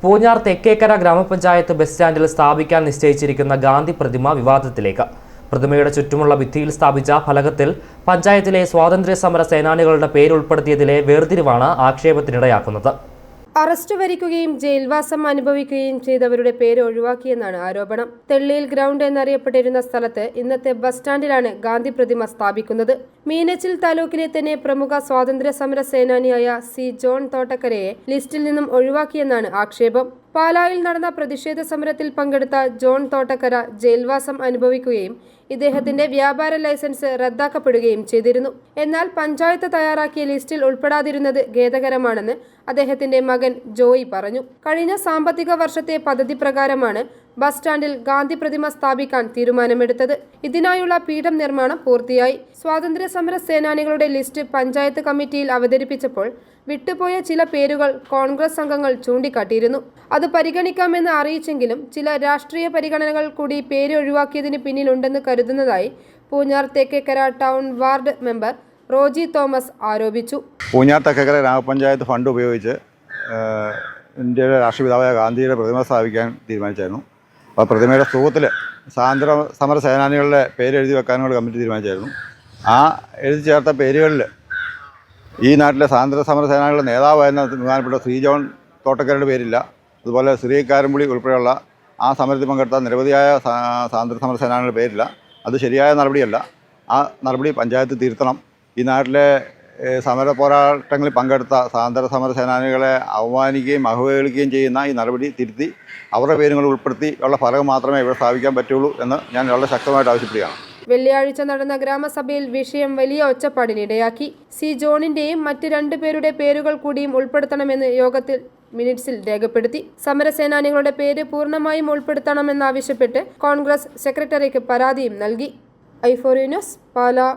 പൂഞ്ഞാർ തെക്കേക്കര ഗ്രാമപഞ്ചായത്ത് ബസ് സ്റ്റാൻഡിൽ സ്ഥാപിക്കാൻ നിശ്ചയിച്ചിരിക്കുന്ന ഗാന്ധി പ്രതിമ വിവാദത്തിലേക്ക്. പ്രതിമയുടെ ചുറ്റുമുള്ള ഭിത്തിയിൽ സ്ഥാപിച്ച ഫലകത്തിൽ പഞ്ചായത്തിലെ സ്വാതന്ത്ര്യ സമര സേനാനികളുടെ പേരുൾപ്പെടുത്തിയതിലെ വേർതിരിവാണ് ആക്ഷേപത്തിനിടയാക്കുന്നത്. അറസ്റ്റ് വരിക്കുകയും ജയിൽവാസം അനുഭവിക്കുകയും ചെയ്തവരുടെ പേര് ഒഴിവാക്കിയെന്നാണ് ആരോപണം. തെള്ളിയിൽ ഗ്രൗണ്ട് എന്നറിയപ്പെട്ടിരുന്ന സ്ഥലത്ത് ഇന്നത്തെ ബസ് സ്റ്റാൻഡിലാണ് ഗാന്ധി പ്രതിമ സ്ഥാപിക്കുന്നത്. മീനച്ചിൽ താലൂക്കിലെ തന്നെ പ്രമുഖ സ്വാതന്ത്ര്യ സമര സേനാനിയായ സി ജോൺ തോട്ടക്കരയെ ലിസ്റ്റിൽ നിന്നും ഒഴിവാക്കിയെന്നാണ് ആക്ഷേപം. പാലായിൽ നടന്ന പ്രതിഷേധ സമരത്തിൽ പങ്കെടുത്ത ജോൺ തോട്ടക്കര ജയിൽവാസം അനുഭവിക്കുകയും ഇദ്ദേഹത്തിന്റെ വ്യാപാര ലൈസൻസ് റദ്ദാക്കപ്പെടുകയും ചെയ്തിരുന്നു. എന്നാൽ പഞ്ചായത്ത് തയ്യാറാക്കിയ ലിസ്റ്റിൽ ഉൾപ്പെടാതിരുന്നത് ഖേദകരമാണെന്ന് അദ്ദേഹത്തിന്റെ മകൻ ജോയി പറഞ്ഞു. കഴിഞ്ഞ സാമ്പത്തിക വർഷത്തെ പദ്ധതി പ്രകാരമാണ് ബസ് സ്റ്റാൻഡിൽ ഗാന്ധി പ്രതിമ സ്ഥാപിക്കാൻ തീരുമാനമെടുത്തത്. ഇതിനായുള്ള പീഠം നിർമ്മാണം പൂർത്തിയായി. സ്വാതന്ത്ര്യ സമര സേനാനികളുടെ ലിസ്റ്റ് പഞ്ചായത്ത് കമ്മിറ്റിയിൽ അവതരിപ്പിച്ചപ്പോൾ വിട്ടുപോയ ചില പേരുകൾ കോൺഗ്രസ് അംഗങ്ങൾ ചൂണ്ടിക്കാട്ടിയിരുന്നു. അത് പരിഗണിക്കാമെന്ന് അറിയിച്ചെങ്കിലും ചില രാഷ്ട്രീയ പരിഗണനകൾ കൂടി പേര് ഒഴിവാക്കിയതിന് പിന്നിലുണ്ടെന്ന് കരുതുന്നതായി Poonjar Thekkekara town ward member Roji Thomas ആരോപിച്ചു. പൂഞ്ഞാർ തേക്കേക്കര ഗ്രാമപഞ്ചായത്ത് ഫണ്ട് ഉപയോഗിച്ച് ഇന്ത്യയുടെ രാഷ്ട്രപിതാവായ ഗാന്ധിയുടെ പ്രതിമ സ്ഥാപിക്കാൻ തീരുമാനിച്ചായിരുന്നു. അപ്പോൾ പ്രതിമയുടെ സ്തൂപത്തിൽ സ്വാതന്ത്ര്യ സമര സേനാനികളുടെ പേര് എഴുതി വെക്കാനുള്ള കമ്മിറ്റി തീരുമാനിച്ചായിരുന്നു. ആ എഴുതി ചേർത്ത പേരുകളിൽ ഈ നാട്ടിലെ സ്വാതന്ത്ര്യ സമര സേനാനികളുടെ നേതാവായിരുന്ന ബഹുമാനപ്പെട്ട ശ്രീ ജോൺ തോട്ടക്കരയുടെ പേരില്ല. അതുപോലെ ശ്രീ കാരമ്പുളി ഉൾപ്പെടെയുള്ള ആ സമരത്തിൽ പങ്കെടുത്ത നിരവധിയായ സ്വാതന്ത്ര്യ സമര സേനാനികളുടെ പേരില്ല. അത് ശരിയായ നടപടിയല്ല. ആ നടപടി പഞ്ചായത്ത് തിരുത്തണം. ഈ നാട്ടിലെ സമര പോരാട്ടങ്ങളിൽ പങ്കെടുത്ത സ്വാതന്ത്ര്യ സമര സേനാനികളെ അവമാനിക്കുകയും അഹുവേളിക്കുകയും ചെയ്യുന്ന ഈ നടപടി തിരുത്തി അവരുടെ പേരുകൾ ഉൾപ്പെടുത്തി ഉള്ള ഫലകം മാത്രമേ ഇവിടെ സ്ഥാപിക്കാൻ പറ്റുള്ളൂ എന്ന് ഞാൻ വളരെ ശക്തമായിട്ട് ആവശ്യപ്പെടുകയാണ്. വെള്ളിയാഴ്ച നടന്ന ഗ്രാമസഭയിൽ വിഷയം വലിയ ഒച്ചപ്പാടിനിടയാക്കി സി ജോണിന്റെയും മറ്റ് രണ്ടുപേരുടെ പേരുകൾ കൂടിയും ഉൾപ്പെടുത്തണമെന്ന് യോഗത്തിൽ മിനിറ്റ്സിൽ രേഖപ്പെടുത്തി. സമരസേനാനികളുടെ പേര് പൂർണമായും ഉൾപ്പെടുത്തണമെന്നാവശ്യപ്പെട്ട് കോൺഗ്രസ് സെക്രട്ടറിക്ക് പരാതിയും നൽകി. ഐഫോറി ന്യൂസ് പാലാ.